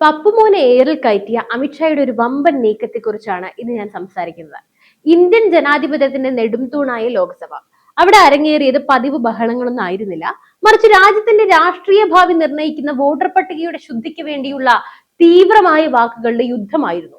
പപ്പുമോനെ ഏറിൽ കയറ്റിയ അമിത്ഷായുടെ ഒരു വമ്പൻ നീക്കത്തെക്കുറിച്ചാണ് ഇന്ന് ഞാൻ സംസാരിക്കുന്നത്. ഇന്ത്യൻ ജനാധിപത്യത്തിന്റെ നെടുംതൂണായ ലോക്സഭ. അവിടെ അരങ്ങേറിയത് പതിവ് ബഹളങ്ങളൊന്നും ആയിരുന്നില്ല. മറിച്ച് രാജ്യത്തിന്റെ രാഷ്ട്രീയ ഭാവി നിർണയിക്കുന്ന വോട്ടർ പട്ടികയുടെ ശുദ്ധിക്ക് വേണ്ടിയുള്ള തീവ്രമായ വാക്കുകളുടെ യുദ്ധമായിരുന്നു.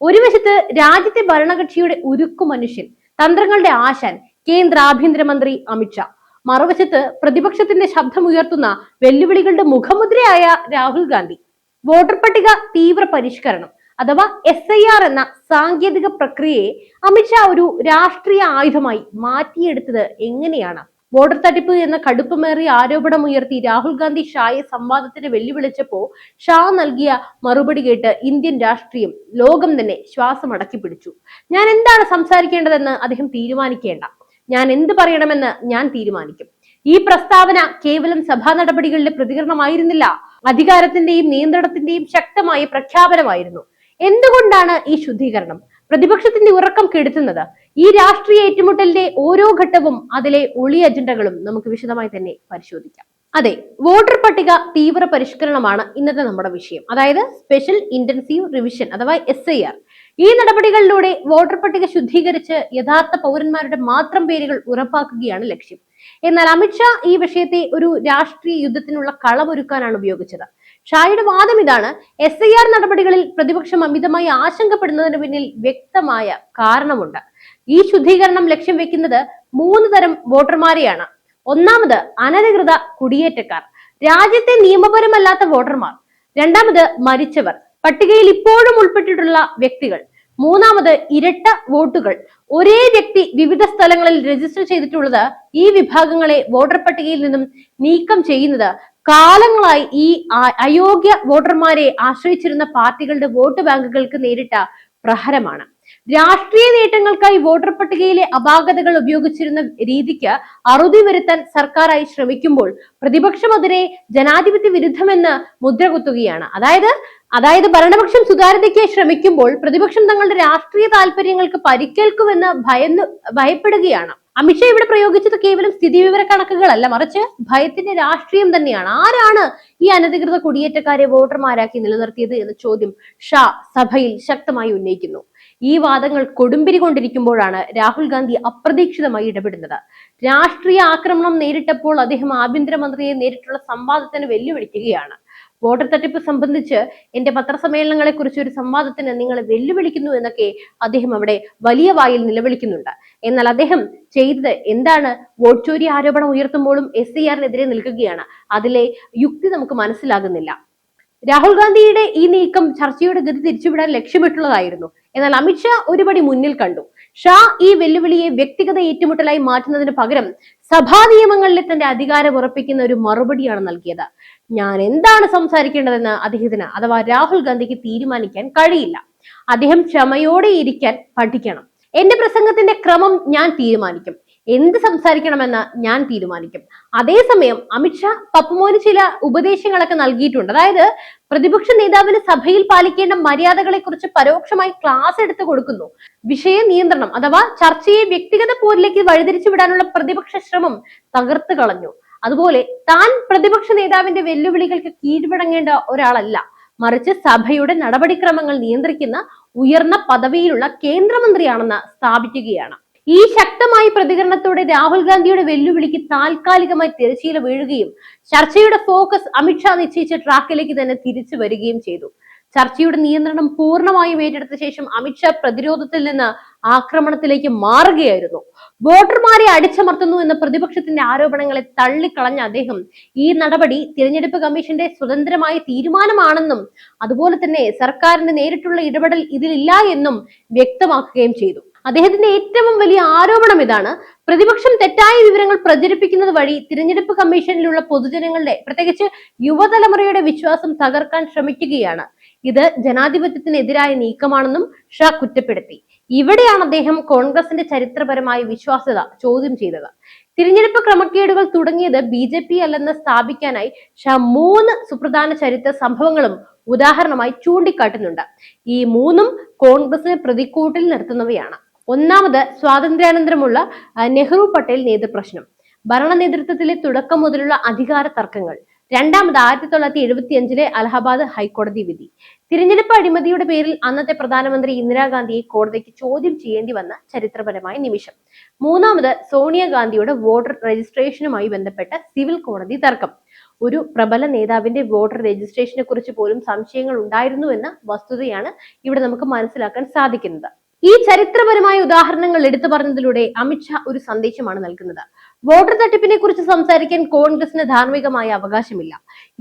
ഒരു വശത്ത് രാജ്യത്തെ ഭരണകക്ഷിയുടെ ഉരുക്കു മനുഷ്യൻ തന്ത്രങ്ങളുടെ ആശാൻ കേന്ദ്ര ആഭ്യന്തരമന്ത്രി അമിത്ഷാ മറുവശത്ത് പ്രതിപക്ഷത്തിന്റെ ശബ്ദമുയർത്തുന്ന വെല്ലുവിളികളുടെ മുഖമുദ്രയായ രാഹുൽ ഗാന്ധി. വോട്ടർ പട്ടിക തീവ്ര പരിഷ്കരണം അഥവാ എസ് ഐ ആർ എന്ന സാങ്കേതിക പ്രക്രിയയെ അമിത്ഷാ ഒരു രാഷ്ട്രീയ ആയുധമായി മാറ്റിയെടുത്തത് എങ്ങനെയാണ്? വോട്ടർ തട്ടിപ്പ് എന്ന കടുപ്പമേറിയ ആരോപണമുയർത്തി രാഹുൽ ഗാന്ധി ഷായെ സംവാദത്തിന് വെല്ലുവിളിച്ചപ്പോ ഷാ നൽകിയ മറുപടി കേട്ട് ഇന്ത്യൻ രാഷ്ട്രീയം ലോകം തന്നെ ശ്വാസം അടക്കി പിടിച്ചു. ഞാൻ എന്താണ് സംസാരിക്കേണ്ടതെന്ന് അദ്ദേഹം തീരുമാനിക്കേണ്ട. ഞാൻ എന്ത് പറയണമെന്ന് ഞാൻ തീരുമാനിക്കും. ഈ പ്രസ്താവന കേവലം സഭാ നടപടികളിലെ പ്രതികരണമായിരുന്നില്ല. അധികാരത്തിന്റെയും നിയന്ത്രണത്തിന്റെയും ശക്തമായ പ്രഖ്യാപനമായിരുന്നു. എന്തുകൊണ്ടാണ് ഈ ശുദ്ധീകരണം? പ്രതിപക്ഷത്തിന്റെ ഉറക്കം കെടുത്തുന്നത്. ഈ രാഷ്ട്രീയ ഏറ്റുമുട്ടലിന്റെ ഓരോ ഘട്ടവും അതിലെ ഒളി അജണ്ടകളും നമുക്ക് വിശദമായി തന്നെ പരിശോധിക്കാം. അതെ വോട്ടർ പട്ടിക തീവ്ര പരിഷ്കരണമാണ് ഇന്നത്തെ നമ്മുടെ വിഷയം. അതായത് സ്പെഷ്യൽ ഇന്റൻസീവ് റിവിഷൻ അഥവാ എസ് ഐ ആർ. ഈ നടപടികളിലൂടെ വോട്ടർ പട്ടിക ശുദ്ധീകരിച്ച് യഥാർത്ഥ പൗരന്മാരുടെ മാത്രം പേരുകൾ ഉറപ്പാക്കുകയാണ് ലക്ഷ്യം. എന്നാൽ അമിത്ഷാ ഈ വിഷയത്തെ ഒരു രാഷ്ട്രീയ യുദ്ധത്തിനുള്ള കളമൊരുക്കാനാണ് ഉപയോഗിച്ചത്. ഷായുടെ വാദം ഇതാണ് എസ് ഐ ആർ നടപടികളിൽ പ്രതിപക്ഷം അമിതമായി ആശങ്കപ്പെടുന്നതിന് പിന്നിൽ വ്യക്തമായ കാരണമുണ്ട്. ഈ ശുദ്ധീകരണം ലക്ഷ്യം വെക്കുന്നത് മൂന്ന് തരം വോട്ടർമാരെയാണ്. ഒന്നാമത് അനധികൃത കുടിയേറ്റക്കാർ. രാജ്യത്തെ നിയമപരമല്ലാത്ത വോട്ടർമാർ. രണ്ടാമത് മരിച്ചവർ. പട്ടികയിൽ ഇപ്പോഴും ഉൾപ്പെട്ടിട്ടുള്ള വ്യക്തികൾ. മൂന്നാമത് ഇരട്ട വോട്ടുകൾ. ഒരേ വ്യക്തി വിവിധ സ്ഥലങ്ങളിൽ രജിസ്റ്റർ ചെയ്തിട്ടുള്ളത് ഈ വിഭാഗങ്ങളെ വോട്ടർ പട്ടികയിൽ നിന്നും നീക്കം ചെയ്യുന്നത്. കാലങ്ങളായി ഈ അയോഗ്യ വോട്ടർമാരെ ആശ്രയിച്ചിരുന്ന പാർട്ടികളുടെ വോട്ട് ബാങ്കുകൾക്ക് നേരിട്ട പ്രഹരമാണ്. രാഷ്ട്രീയ നേട്ടങ്ങൾക്കായി വോട്ടർ പട്ടികയിലെ അപാകതകൾ ഉപയോഗിച്ചിരുന്ന രീതിക്ക് അറുതി വരുത്താൻ സർക്കാരായി ശ്രമിക്കുമ്പോൾ പ്രതിപക്ഷം അതിനെ ജനാധിപത്യ വിരുദ്ധമെന്ന് മുദ്രകുത്തുകയാണ് അതായത് അതായത് ഭരണപക്ഷം സുതാര്യതയ്ക്കായി ശ്രമിക്കുമ്പോൾ പ്രതിപക്ഷം തങ്ങളുടെ രാഷ്ട്രീയ താല്പര്യങ്ങൾക്ക് പരിക്കേൽക്കുമെന്ന് ഭയന്ന് ഭയപ്പെടുകയാണ്. അമിത്ഷാ ഇവിടെ പ്രയോഗിച്ചത് കേവലം സ്ഥിതിവിവര കണക്കുകളല്ല മറിച്ച് ഭയത്തിന്റെ രാഷ്ട്രീയം തന്നെയാണ്. ആരാണ് ഈ അനധികൃത കുടിയേറ്റക്കാരെ വോട്ടർമാരാക്കി നിലനിർത്തിയത് എന്ന ചോദ്യം ഷാ സഭയിൽ ശക്തമായി ഉന്നയിക്കുന്നു. ഈ വാദങ്ങൾ കൊടുമ്പിരി കൊണ്ടിരിക്കുമ്പോഴാണ് രാഹുൽ ഗാന്ധി അപ്രതീക്ഷിതമായി ഇടപെടുന്നത്. രാഷ്ട്രീയ ആക്രമണം നേരിട്ടപ്പോൾ അദ്ദേഹം ആഭ്യന്തരമന്ത്രിയെ നേരിട്ടുള്ള സംവാദത്തിന് വെല്ലുവിളിക്കുകയാണ്. വോട്ടർ തട്ടിപ്പ് സംബന്ധിച്ച് എന്റെ പത്രസമ്മേളനങ്ങളെ കുറിച്ച് ഒരു സംവാദത്തിന് നിങ്ങളെ വെല്ലുവിളിക്കുന്നു എന്നൊക്കെ അദ്ദേഹം അവിടെ വലിയ വായിൽ നിലവിളിക്കുന്നുണ്ട്. എന്നാൽ അദ്ദേഹം ചെയ്തത് എന്താണ്? വോട്ട് ചോരി ആരോപണം ഉയർത്തുമ്പോഴും എസ് ഐ ആറിനെതിരെ നിൽക്കുകയാണ്. അതിലെ യുക്തി നമുക്ക് മനസ്സിലാകുന്നില്ല. രാഹുൽ ഗാന്ധിയുടെ ഈ നീക്കം ചർച്ചയുടെ ഗതി തിരിച്ചുവിടാൻ ലക്ഷ്യമിട്ടുള്ളതായിരുന്നു. എന്നാൽ അമിത്ഷാ ഒരുപടി മുന്നിൽ കണ്ടു. ഷാ ഈ വെല്ലുവിളിയെ വ്യക്തിഗത ഏറ്റുമുട്ടലായി മാറ്റുന്നതിന് പകരം സഭാ നിയമങ്ങളിലെ തന്റെ അധികാരം ഉറപ്പിക്കുന്ന ഒരു മറുപടിയാണ് നൽകിയത്. ഞാൻ എന്താണ് സംസാരിക്കേണ്ടതെന്ന് അദ്ദേഹത്തിന് അഥവാ രാഹുൽ ഗാന്ധിക്ക് തീരുമാനിക്കാൻ കഴിയില്ല. അദ്ദേഹം ക്ഷമയോടെ ഇരിക്കാൻ പഠിക്കണം. എന്റെ പ്രസംഗത്തിന്റെ ക്രമം ഞാൻ തീരുമാനിക്കും. എന്ത് സംസാരിക്കണമെന്ന് ഞാൻ തീരുമാനിക്കും. അതേസമയം അമിത്ഷാ പപ്പുമോന് ചില ഉപദേശങ്ങളൊക്കെ നൽകിയിട്ടുണ്ട്. അതായത് പ്രതിപക്ഷ നേതാവിന് സഭയിൽ പാലിക്കേണ്ട മര്യാദകളെ കുറിച്ച് പരോക്ഷമായി ക്ലാസ് എടുത്തു കൊടുക്കുന്നു. വിഷയ നിയന്ത്രണം അഥവാ ചർച്ചയെ വ്യക്തിഗത പോരിലേക്ക് വഴിതിരിച്ചു വിടാനുള്ള പ്രതിപക്ഷ ശ്രമം തകർത്തു കളഞ്ഞു. അതുപോലെ താൻ പ്രതിപക്ഷ നേതാവിന്റെ വെല്ലുവിളികൾക്ക് കീഴ്വഴങ്ങേണ്ട ഒരാളല്ല. മറിച്ച് സഭയുടെ നടപടിക്രമങ്ങൾ നിയന്ത്രിക്കുന്ന ഉയർന്ന പദവിയിലുള്ള കേന്ദ്രമന്ത്രിയാണെന്ന് സ്ഥാപിക്കുകയാണ്. ഈ ശക്തമായ പ്രതികരണത്തോടെ രാഹുൽ ഗാന്ധിയുടെ വെല്ലുവിളിക്ക് താൽക്കാലികമായി തിരശ്ശീല വീഴുകയും ചർച്ചയുടെ ഫോക്കസ് അമിത്ഷാ നിശ്ചയിച്ച ട്രാക്കിലേക്ക് തന്നെ തിരിച്ചു വരികയും ചെയ്തു. ചർച്ചയുടെ നിയന്ത്രണം പൂർണമായും ഏറ്റെടുത്ത ശേഷം അമിത്ഷാ പ്രതിരോധത്തിൽ നിന്ന് ആക്രമണത്തിലേക്ക് മാറുകയായിരുന്നു. വോട്ടർമാരെ അടിച്ചമർത്തുന്നു എന്ന പ്രതിപക്ഷത്തിന്റെ ആരോപണങ്ങളെ തള്ളിക്കളഞ്ഞ അദ്ദേഹം ഈ നടപടി തിരഞ്ഞെടുപ്പ് കമ്മീഷന്റെ സ്വതന്ത്രമായ തീരുമാനമാണെന്നും അതുപോലെ തന്നെ സർക്കാരിന്റെ നേരിട്ടുള്ള ഇടപെടൽ ഇതിലില്ല എന്നും വ്യക്തമാക്കുകയും ചെയ്തു. അദ്ദേഹത്തിന്റെ ഏറ്റവും വലിയ ആരോപണം ഇതാണ്. പ്രതിപക്ഷം തെറ്റായ വിവരങ്ങൾ പ്രചരിപ്പിക്കുന്നത് വഴി തിരഞ്ഞെടുപ്പ് കമ്മീഷനിലുള്ള പൊതുജനങ്ങളുടെ പ്രത്യേകിച്ച് യുവതലമുറയുടെ വിശ്വാസം തകർക്കാൻ ശ്രമിക്കുകയാണ്. ഇത് ജനാധിപത്യത്തിനെതിരായ നീക്കമാണെന്നും ഷാ കുറ്റപ്പെടുത്തി. ഇവിടെയാണ് അദ്ദേഹം കോൺഗ്രസിന്റെ ചരിത്രപരമായ വിശ്വാസ്യത ചോദ്യം ചെയ്തത്. തിരഞ്ഞെടുപ്പ് ക്രമക്കേടുകൾ തുടങ്ങിയത് ബി ജെ പി അല്ലെന്ന് സ്ഥാപിക്കാനായി ഷാ മൂന്ന് സുപ്രധാന ചരിത്ര സംഭവങ്ങളും ഉദാഹരണമായി ചൂണ്ടിക്കാട്ടുന്നുണ്ട്. ഈ മൂന്നും കോൺഗ്രസിനെ പ്രതിക്കൂട്ടിൽ നിർത്തുന്നവയാണ്. ഒന്നാമത് സ്വാതന്ത്ര്യാനന്തരമുള്ള നെഹ്റു പട്ടേൽ നേതൃപ്രശ്നം ഭരണ നേതൃത്വത്തിലെ തുടക്കം മുതലുള്ള അധികാര തർക്കങ്ങൾ. രണ്ടാമത് ആയിരത്തി തൊള്ളായിരത്തി എഴുപത്തി അഞ്ചിലെ അലഹബാദ് ഹൈക്കോടതി വിധി. തിരഞ്ഞെടുപ്പ് അഴിമതിയുടെ പേരിൽ അന്നത്തെ പ്രധാനമന്ത്രി ഇന്ദിരാഗാന്ധിയെ കോടതിക്ക് ചോദ്യം ചെയ്യേണ്ടി വന്ന ചരിത്രപരമായ നിമിഷം. മൂന്നാമത് സോണിയാഗാന്ധിയുടെ വോട്ടർ രജിസ്ട്രേഷനുമായി ബന്ധപ്പെട്ട സിവിൽ കോടതി തർക്കം. ഒരു പ്രബല നേതാവിന്റെ വോട്ടർ രജിസ്ട്രേഷനെ കുറിച്ച് പോലും സംശയങ്ങൾ ഉണ്ടായിരുന്നു എന്ന വസ്തുതയാണ് ഇവിടെ നമുക്ക് മനസ്സിലാക്കാൻ സാധിക്കുന്നത്. ഈ ചരിത്രപരമായ ഉദാഹരണങ്ങൾ എടുത്തു പറഞ്ഞതിലൂടെ അമിത്ഷാ ഒരു സന്ദേശമാണ് നൽകുന്നത്. വോട്ടർ തട്ടിപ്പിനെ കുറിച്ച് സംസാരിക്കാൻ കോൺഗ്രസിന് ധാർമ്മികമായ അവകാശമില്ല.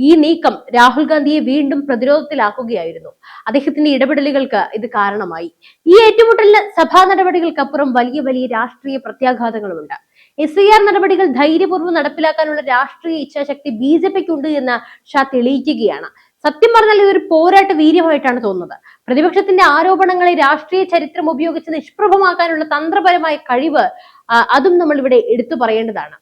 ഈ നീക്കം രാഹുൽ ഗാന്ധിയെ വീണ്ടും പ്രതിരോധത്തിലാക്കുകയായിരുന്നു. അദ്ദേഹത്തിന്റെ ഇടപെടലുകൾക്ക് ഇത് കാരണമായി. ഈ ഏറ്റുമുട്ടലിന് സഭാ നടപടികൾക്കപ്പുറം വലിയ വലിയ രാഷ്ട്രീയ പ്രത്യാഘാതങ്ങളുമുണ്ട്. എസ് ഐ ആർ നടപടികൾ ധൈര്യപൂർവം നടപ്പിലാക്കാനുള്ള രാഷ്ട്രീയ ഇച്ഛാശക്തി ബി ജെ പിക്ക് ഉണ്ട് എന്ന് ഷാ തെളിയിക്കുകയാണ്. സത്യം പറഞ്ഞാൽ ഇതൊരു പോരാട്ട വീര്യമായിട്ടാണ് തോന്നുന്നത്. പ്രതിപക്ഷത്തിന്റെ ആരോപണങ്ങളെ രാഷ്ട്രീയ ചരിത്രം ഉപയോഗിച്ച് നിഷ്പ്രഭമാക്കാനുള്ള തന്ത്രപരമായ കഴിവ് അതും നമ്മൾ ഇവിടെ എടുത്തു പറയേണ്ടതാണ്.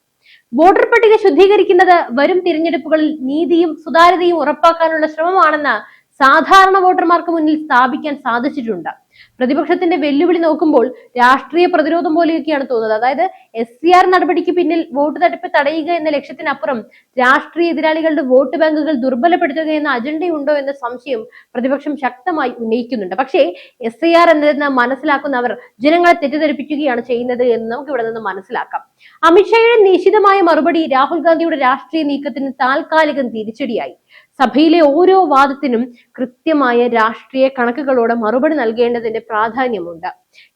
വോട്ടർ പട്ടിക ശുദ്ധീകരിക്കുന്നത് വരും തിരഞ്ഞെടുപ്പുകളിൽ നീതിയും സുതാര്യതയും ഉറപ്പാക്കാനുള്ള ശ്രമമാണെന്ന് സാധാരണ വോട്ടർമാർക്ക് മുന്നിൽ സ്ഥാപിക്കാൻ സാധിച്ചിട്ടുണ്ട്. പ്രതിപക്ഷത്തിന്റെ വെല്ലുവിളി നോക്കുമ്പോൾ രാഷ്ട്രീയ പ്രതിരോധം പോലെയൊക്കെയാണ് തോന്നുന്നത്. അതായത് എസ് സി ആർ നടപടിക്ക് പിന്നിൽ വോട്ട് തട്ടിപ്പ് തടയുക എന്ന ലക്ഷ്യത്തിനപ്പുറം രാഷ്ട്രീയ എതിരാളികളുടെ വോട്ട് ബാങ്കുകൾ ദുർബലപ്പെടുത്തുക എന്ന അജണ്ടയുണ്ടോ എന്ന സംശയം പ്രതിപക്ഷം ശക്തമായി ഉന്നയിക്കുന്നുണ്ട്. പക്ഷേ എസ് ഐ ആർ എന്നതെന്ന് മനസ്സിലാക്കുന്നവർ ജനങ്ങളെ തെറ്റിദ്ധരിപ്പിക്കുകയാണ് ചെയ്യുന്നത് എന്ന് നമുക്ക് ഇവിടെ നിന്ന് മനസ്സിലാക്കാം. അമിത്ഷായുടെ നിശിതമായ മറുപടി രാഹുൽ ഗാന്ധിയുടെ രാഷ്ട്രീയ നീക്കത്തിന് താൽക്കാലികം തിരിച്ചടിയായി. സഭയിലെ ഓരോ വാദത്തിനും കൃത്യമായ രാഷ്ട്രീയ കണക്കുകളോടെ മറുപടി നൽകേണ്ടതിന്റെ പ്രാധാന്യമുണ്ട്.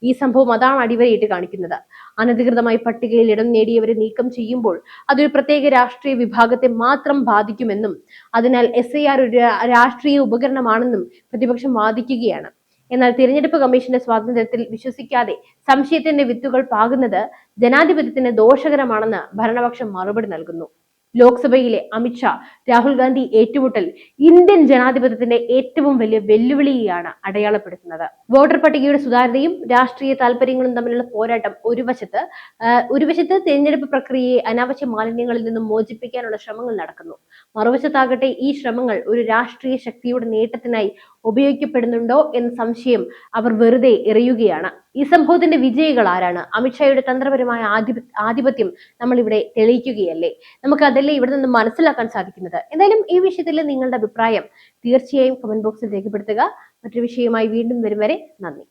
ഈ സംഭവം അതാണ് അടിവരയിട്ട് കാണിക്കുന്നത്. അനധികൃതമായി പട്ടികയിൽ ഇടം നേടിയവരെ നീക്കം ചെയ്യുമ്പോൾ അതൊരു പ്രത്യേക രാഷ്ട്രീയ വിഭാഗത്തെ മാത്രം ബാധിക്കുമെന്നും അതിനാൽ എസ് ഐ ആർ ഒരു രാഷ്ട്രീയ ഉപകരണമാണെന്നും പ്രതിപക്ഷം വാദിക്കുകയാണ്. എന്നാൽ തിരഞ്ഞെടുപ്പ് കമ്മീഷന്റെ സ്വാതന്ത്ര്യത്തിൽ വിശ്വസിക്കാതെ സംശയത്തിന്റെ വിത്തുകൾ പാകുന്നത് ജനാധിപത്യത്തിന് ദോഷകരമാണെന്ന് ഭരണപക്ഷം മറുപടി നൽകുന്നു. ലോക്സഭയിലെ അമിത്ഷാ രാഹുൽ ഗാന്ധി ഏറ്റുമുട്ടൽ ഇന്ത്യൻ ജനാധിപത്യത്തിന്റെ ഏറ്റവും വലിയ വെല്ലുവിളിയാണ് അടയാളപ്പെടുത്തുന്നത്. വോട്ടർ പട്ടികയുടെ സുതാര്യതയും രാഷ്ട്രീയ താല്പര്യങ്ങളും തമ്മിലുള്ള പോരാട്ടം ഒരു വശത്ത് ഒരു വശത്ത് തിരഞ്ഞെടുപ്പ് പ്രക്രിയയെ അനാവശ്യ മാലിന്യങ്ങളിൽ നിന്നും മോചിപ്പിക്കാനുള്ള ശ്രമങ്ങൾ നടക്കുന്നു. മറുവശത്താകട്ടെ ഈ ശ്രമങ്ങൾ ഒരു രാഷ്ട്രീയ ശക്തിയുടെ നേട്ടത്തിനായി ഉപയോഗിക്കപ്പെടുന്നുണ്ടോ എന്ന സംശയം അവർ വെറുതെ എറിയുകയാണ്. ഈ സംഭവത്തിന്റെ വിജയികൾ ആരാണ്? അമിത്ഷായുടെ തന്ത്രപരമായ ആധിപ ആധിപത്യം നമ്മൾ ഇവിടെ തെളിയിക്കുകയല്ലേ? നമുക്ക് അതല്ലേ ഇവിടെ നിന്ന് മനസ്സിലാക്കാൻ സാധിക്കുന്നത്? എന്തായാലും ഈ വിഷയത്തിൽ നിങ്ങളുടെ അഭിപ്രായം തീർച്ചയായും കമന്റ് ബോക്സിൽ രേഖപ്പെടുത്തുക. മറ്റൊരു വിഷയവുമായി വീണ്ടും വരും വരെ നന്ദി.